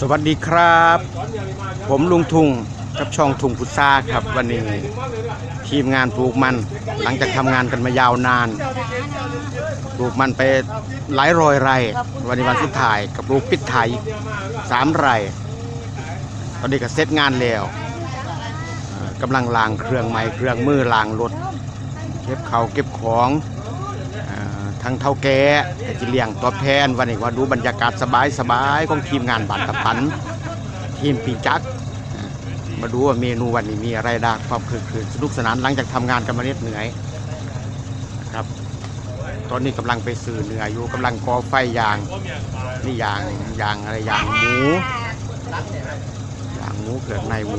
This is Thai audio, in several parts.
สวัสดีครับ ผมลุงทุงกับช่องทุงพุทราครับ วันนี้ทีมงานปลูกมัน หลังจากทำงานกันมายาวนาน ปลูกมันไปหลายร้อยไร่ วันนี้วันสุดท้ายกับปลูกปิดไทยสามไร่ ตอนนี้ก็เสร็จงานแล้วกำลังล้างเครื่องไม้เครื่องมือล้างรถเก็บเขาเก็บของ ทั้งเท่าแก่แต่จะเลียงตอบแทนวันนี้ว่าดูบรรยากาศสบายสบายของทีมงานบ้านตะพัน ทีมปีจักรมาดูว่าเมนูวันนี้มีอะไรด้าความคือคืนสนุกสนานหลังจากทำงานกันมาเหน็ดเหนื่อยครับ ตอนนี้กำลังไปสื่อเหนืออยู่กำลังก่อไฟยางนี่ยางยางอะไรยางหมูยางหมูเกิดในหมู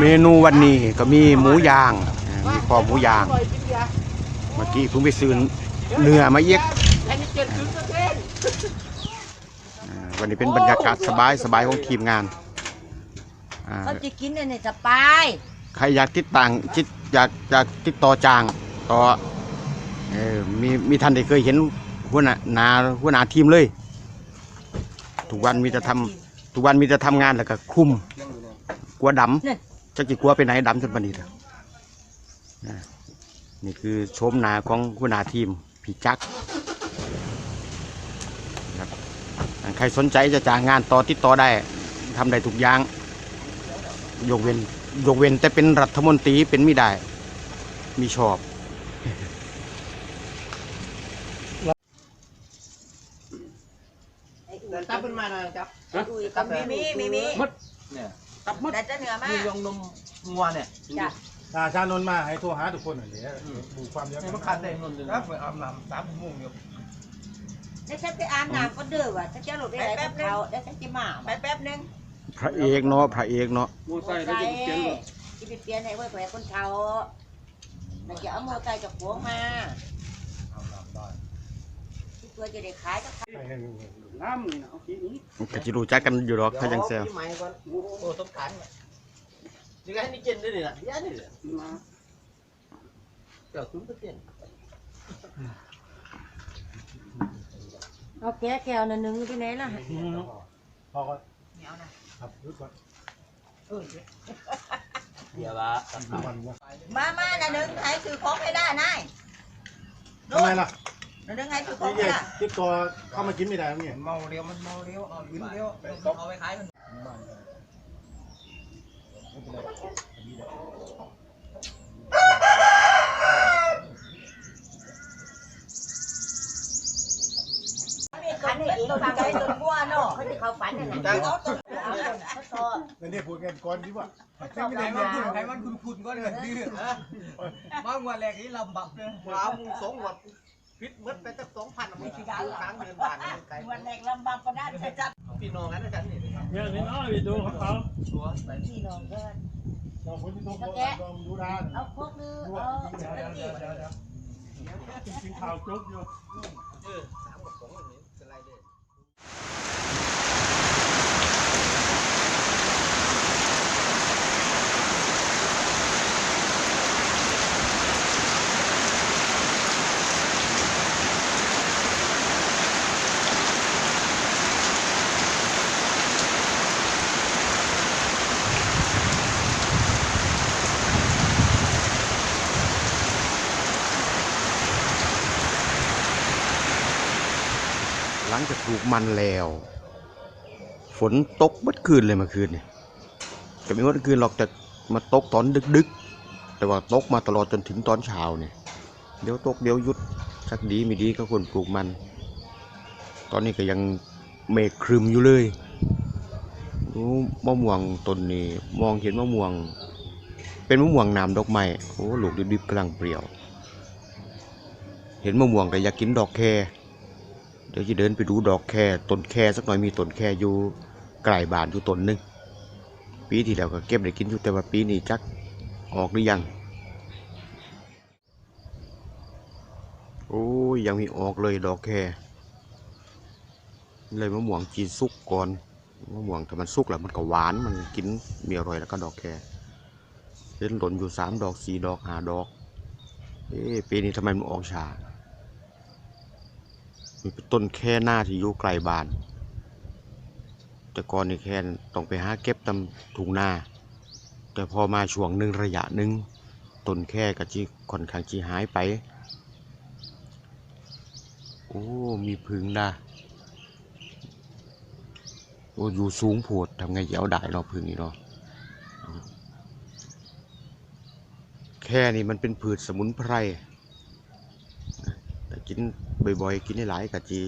เมนูวันนี้ก็มีหมูย่างอ่ามีคอหมูย่าง เมื่อกี้เพิ่งไปซื้อเนื้อมาเย็กอ่าวันนี้เป็นบรรยากาศสบายสบายของทีมงานอ่าเขาจะกินเนี่ยจะไปใครอยากติดต่างจิตอยากอยากติดต่อจ้างต่อเออมีมีท่านได้เคยเห็นหัวหน้าหนาหัวหน้าทีมเลย ทุกวันมีแต่ทำ ทุกวันมีแต่ทำงานแล้วก็คุมกลัวดำจะกี่กลัวไปไหนดำจนปานนี้แล้วนะนี่คือโฉมหน้าของหัวหน้าทีมพี่จักรครับใครสนใจจะจ้างงานต่อติดต่อได้ทำได้ทุกอย่างยกเว้นยกเว้นแต่เป็นรัฐมนตรีเป็นไม่ได้ มีชอบตับขึ้นมาหน่อยครับ กับ มีมีมีมีมดเนี่ยตับมดแต่จะเหนือมามียงนมงัวเนี่ยจ้ะถ้าชานนท์มาให้โทรหาทุกคนหน่อยเดี๋ยวดูความเยอะนี่มันขาดได้นนท์ครับไปอาบน้ำสามโมงอยู่ได้ฉันไปอาบน้ำก็เดือดว่ะฉันจะหลบได้ไหนกับเขาได้ฉันจะมาไปแป๊บนึงพระเอกเนาะพระเอกเนาะโมไซค์ได้จะเปลี่ยนจะไปเปลี่ยนให้ไว้แผลคนเขาแล้วจะเอาโมไซค์กับผัวมา ที่ตัวจะได้ขายก็ขายก็จะรู้จักกันอยู่หรอกถ้ายังเซลปีใหม่ก่อนโอ้ต้องการเนี่ยยังไงนี่เจนด้วยนี่แหละยันนี่แหละเจ้าคุ้มก็เจนเอาแก้แก้วนึงไปไหนล่ะพอก็เหนียวนะครับรู้ก่อนเดี๋ยวละมันว่ามามาน่ะนึงให้ซื้อของให้ได้นายทำไมล่ะ น่ะนึงให้ซื้อของนี่ให้เนี่ยได้ติดตัวเข้ามากินไม่ได้เนี่ยเมาเร็วมันเมาเร็วเอาวินเร็วเอาไปขายมันขันให้เองฟังใจจนบัวเนาะเขาจะเขาฝันนั่นน่ะเขาต้นเขาต้นเขาชอบแล้วเนี่ยพูดกันก่อนดีกว่าชอบไหนลำมันยาคุณไหนมันคุณคุณก็เลยดื้อมาวันแรกนี้ลำบักเลยมามึงสองวัน พิษมดไปตั้งสองพันไม่ใช่ได้ค้างเดือนบาทไกลวันแรกลำบากก็ได้จะจับพี่น้องกันด้วยกันนี่เนี่ยนี่น้อยดูของเขาชัวร์ไปพี่น้องก็เราคนที่ต้องลองดูด้านเอาพวกนึงเอาตะกี้กินข้าวจุกอยู่เออสามกับสองอย่างนี้เป็นไรเด้ห ลังจากปลูกมันแล้ว ฝนตกเมื่อคืนเลยเมื่อคืนเนี่ยก็ไม่เมื่อคืนหรอกแต่มาตกตอนดึกๆ แต่ว่าตกมาตลอดจนถึงตอนเช้าเนี่ย เดี๋ยวตกเดี๋ยวยุดสักดีไม่ดีก็ควรปลูกมัน ตอนนี้ก็ยังเมฆครึมอยู่เลยดูมะม่วงต้นนี้มองเห็นมะม่วง เป็นมะม่วงน้ำดอกไม้โอ้ลูกดิบๆกำลังเปรี้ยว เห็นมะม่วงก็อยากกินดอกแค เดี๋ยวจะเดินไปดูดอกแคต้นแคสักหน่อยมีต้นแคอยู่ไกลบานอยู่ต้นหนึงปีที่แล้วก็เก็บได้กินอยู่แต่ว่าปีนี้จักออกหรือยัง โอ้ยยังมีออกเลยดอกแคเลยมะม่วงจีนสุกก่อนมะม่วงถ้ามันสุกแล้วมันก็หวานมันกินมีอร่อยแล้วก็ดอกแคเห็นหล่นอยู่สามดอกสี่ดอกห้าดอก เอ๊ะปีนี้ทำไมมันออกช้า มีเป็นต้นแค่หน้าที่อยู่ไกลบ้าน แต่ก่อนนี่แค่ต้องไปหาเก็บตามทุ่งนาแต่พอมาช่วงหนึ่งระยะหนึ่งต้นแค่ก็จีค่อนข้างจีหายไป โอ้ มีพึ่งนะโอ้อยู่สูงโพดทำไงเอาได้เนาพึ่งนี่เนาะแค่นี้มันเป็นพืชสมุนไพร บ่อยๆ กินได้หลายก็จี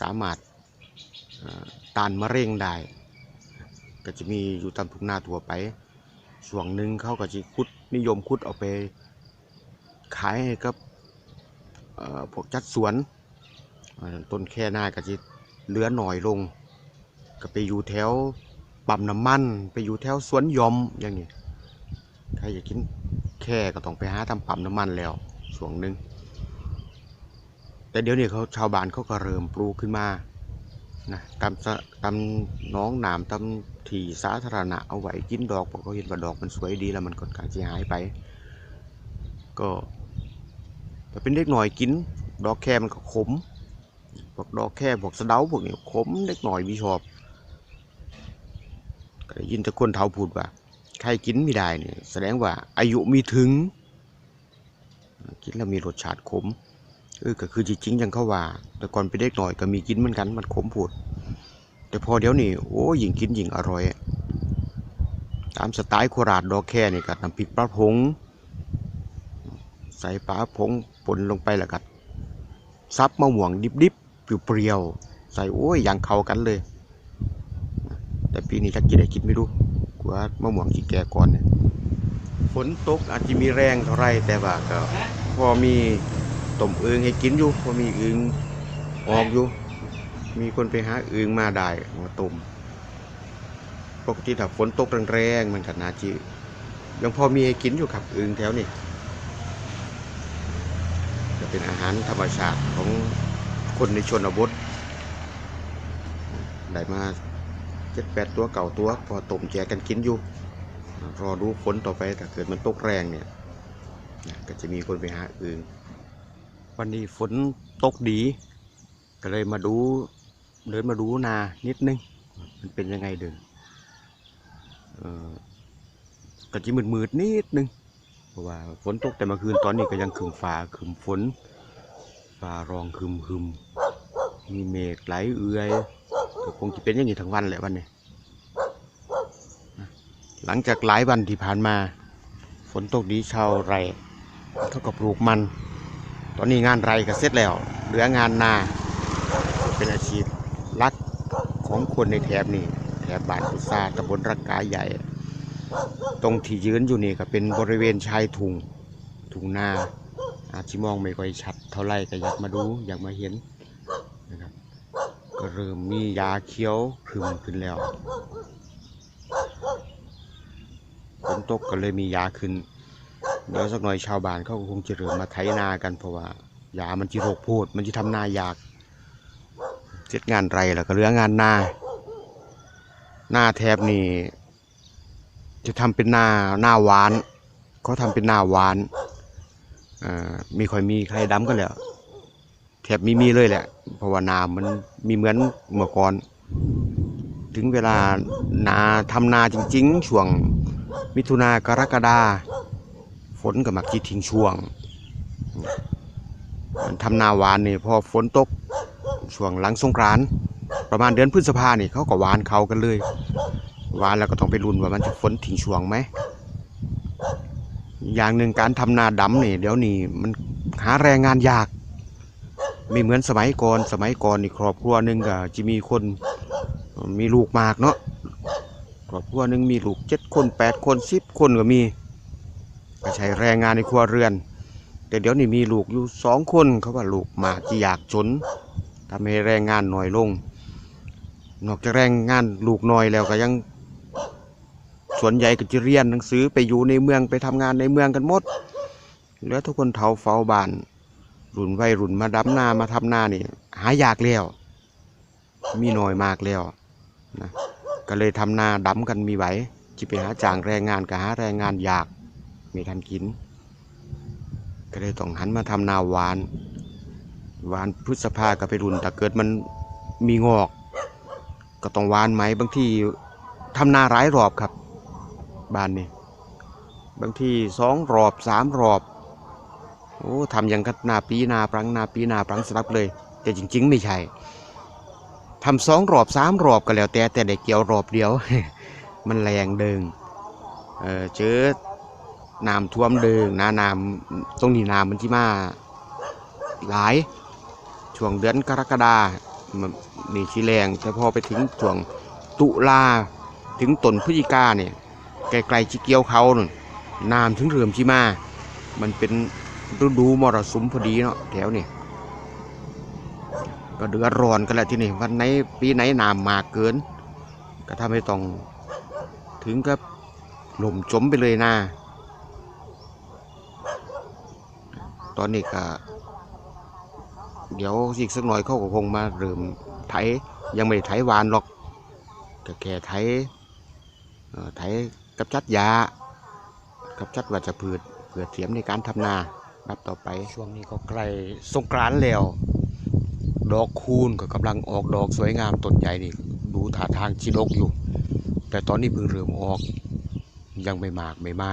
สามารถต้านมะเร็งได้ ก็จะมีอยู่ตามทุ่งนาทั่วไปช่วงหนึ่งเขาก็จะคุดนิยมคุดเอาไป ขายให้กับพวกจัดสวน ต้นแค่หน้าก็จะเหลือหน่อยลง ก็ไปอยู่แถวปั๊มน้ำมัน ไปอยู่แถวสวนยอมอย่างนี้ ใครอยากกินแค่ก็ต้องไปหาทำปั๊มน้ำมันแล้วช่วงหนึ่ง แต่เดี๋ยวนี้เขาชาวบ้านเขาก็เริ่มปลูกขึ้นมานะตามตามน้องหนามตามที่สาธารณะเอาไว้กินดอกเพราะเขาเห็นว่าดอกมันสวยดีแล้วมันค่อนข้างจะหายไป ก็แต่เป็นเด็กหน่อยกิน ดอกแค่มันก็ขมพวกดอกแค่พวกสะเดาพวกนี้ขมเด็กหน่อยมีชอบก็ยินต่คนเฒ่าพูดว่า ใครกินไม่ได้เนี่ยแสดงว่าอายุมีถึง กินแล้วมีรสชาติขม เออก็คือจริงๆอย่างเขาว่า แต่ก่อนเป็นเด็กหน่อยก็มีกินเหมือนกัน มันขมพูดแต่พอเดี๋ยวนี้โอ้ยิ่งกินยิ่งอร่อย ตามสไตล์โคราชดอกแค่นี่ก็น้ำพริกปลาผง ใส่ปลาผงปนลงไปแล้วก็ซับมะม่วงดิบๆเปรี้ยวๆใส่โอ้ยอย่างเข้ากันเลย แต่ปีนี้จักกินได้กินไม่รู้กลัวมะม่วงจีแก่ก่อนเนี่ยฝนตกอาจจะมีแรงเท่าไรแต่ว่าก็พอมี ต้มอึงให้กินอยู่พอมีอึงออกอยู่ มีคนไปหาอึงมาได้มาต้มปกติถ้าฝนตกแรงๆมันก็น่าจะยังพอมีให้กินอยู่ครับอึงแถวนี้จะเป็นอาหารธรรมชาติของคนในชนบทได้มาเจ็ดแปดตัวเก่าตัวพอต้มแจกกันกินอยู่ รอดูฝนต่อไปถ้าเกิดมันตกแรงเนี่ยก็จะมีคนไปหาอื่น วันนี้ฝนตกดี ก็เลยมาดูเดินมาดูนานิดนึง มันเป็นยังไงเดินก็จะมืดๆนิดนึง เพราะว่าฝนตกแต่เมื่อคืนตอนนี้ก็ยังคึมฟ้าคึมฝนฟ้ารองคึมคึมมีเมฆไหลเอื่อยคงจะเป็นอย่างนี้ทั้งวันแหละวันนี้ หลังจากหลายวันที่ผ่านมา ฝนตกดีชาวไร่เขาก็ปลูกมัน ตอนนี้งานไรก็เสร็จแล้ว เหลืองานนา เป็นอาชีพลักของคนในแถบนี้แถบบ้านกุซาตำบลรักกาใหญ่ ตรงที่ยืนอยู่นี่ก็เป็นบริเวณชายทุ่งทุ่งนาอาจจะมองไม่ค่อยชัดเท่าไรก็อยากมาดูอยากมาเห็นนะครับก็เริ่มมียาเขียวครึมขึ้นแล้วฝนตกก็เลยมียาขึ้น เดี๋ยวสักหน่อยชาวบ้านเขาก็คงจะเริ่มมาไถนากันเพราะว่ายามันจิโรคโพดมันจะทำนายาก เสร็จงานไรแล้วก็เหลืองานนาหน้าแทบนี่จะทำเป็นหน้าหน้าหวานเขาทำเป็นหน้าหวานอ่ามีค่อยมีใครดำกันแล้วแทบมีมีเลยแหละเพราะว่านามันมีเหมือนเมื่อก่อน ถึงเวลานาทำนาจริง ๆ ช่วงมิถุนากรกฎา ฝนก็มักจิทิ้งช่วงทำนาหวานนี่พอฝนตกช่วงหลังสงกรานประมาณเดือนพฤษภาเนี่เขาก็หวานเขากันเลยหวานแล้วก็ต้องไปลุ้นว่ามันจะฝนทิ้งช่วงไหมอย่างหนึ่งการทำนาดำนี่เดี๋ยวนี้มันหาแรงงานยาก ไม่เหมือนสมัยก่อนสมัยก่อนนี่ครอบครัวหนึ่งก็จะมีคนมีลูกมากเนาะครอบครัวหนึ่งมีลูกเจ็ดคนแปดคนสิบคนก็มี ก็ใช้แรงงานในครัวเรือน แต่เดี๋ยวนี้มีลูกอยู่สองคนเขาว่าลูกมากจะอยากจนทำให้แรงงานน้อยลง นอกจากแรงงานลูกน้อยแล้วก็ยังส่วนใหญ่ก็จะเรียนหนังสือไปอยู่ในเมืองไปทำงานในเมืองกันหมดเหลือทุกคนเฒ่าเฝ้าบ้านรุ่นวัยรุ่นมาดำนามาทำนานี่ หายากแล้ว มีน้อยมากแล้วนะก็เลยทำนาดำกันมีไหวจะไปหาจ้างแรงงานก็หาแรงงานยาก ไม่ทันกิน ก็เลยต้องหันมาทำนาหวานหวานพฤษภาก็ไปรุนถ้าเกิดมันมีงอก ก็ต้องหวานไหมบางทีทำนาหลายรอบครับ บ้านนี่บางทีสองรอบสามรอบโอ้ทำอย่างกับนาปีนาปรังนาปีนาปรังสลับเลย แต่จริง ๆ ไม่ใช่ทำสองรอบสามรอบก็แล้วแต่แต่ได้เกี่ยวรอบเดียว มันแรงเดิงเออเจอ น้ำท่วมเดิงนะน้ำตรงนี้น้ำมันที่มาหลายช่วงเดือนกรกฎามันนี่ชีแรงแต่พอไปถึงช่วงตุลาถึงต้นพฤศจิกาเนี่ยไกลๆชิเกียวเขาน่นน้ำถึงเริ่มชิมา มันเป็นฤดูมรสุมพอดีเนาะแถวเนี่ยก็เดือดร้อนกันแหละที่นี่วันไหนปีไหนน้ำมาเกิน ก็ทำให้ต้องถึงกับหล่มจมไปเลยนะ ตอนนี้ก็เดี๋ยวอีกสักหน่อยเขาก็คงมาเริ่มไถยังไม่ได้ไถหวานหรอกก็แค่ไถไถกับจัดยากับจัดวัชพืชเพื่อเตรียมในการทำนารับต่อไปช่วงนี้ก็ใกล้สงกรานต์แล้ว ดอกคูณก็กำลังออกดอกสวยงามต้นใหญ่นี่ดูท่าทางชิดกอยู่ แต่ตอนนี้เพิ่งเริ่มออก ยังไม่มากไม่ไม้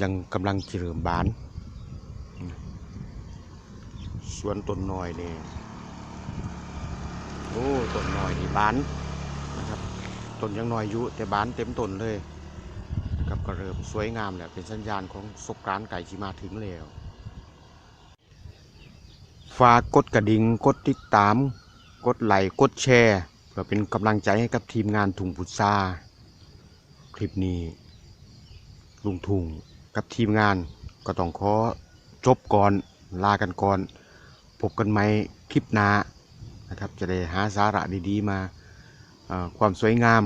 ยังกำลังจะเริ่มบาน สวนต้นน้อยนี่โอ้ต้นน้อยนี่บานนะครับต้นยังน้อยอยู่แต่บานเต็มต้นเลยนะครับก็เริ่มสวยงามแล้วเป็นสัญญาณของสกรานไก่ชีมาถึงแล้วฝากกดกระดิ่งกดติดตาม กดไลค์กดแชร์เพื่อเป็นกำลังใจให้กับทีมงานถุงพุทราคลิปนี้ลุงทุงกับทีมงานก็ต้องขอจบก่อนลากันก่อน พบกันใหม่คลิปหน้านะครับจะได้หาสาระดีๆ มาความสวยงาม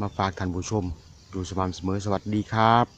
มาฝากท่านผู้ชมดูสม่ำเสมอสวัสดีครับ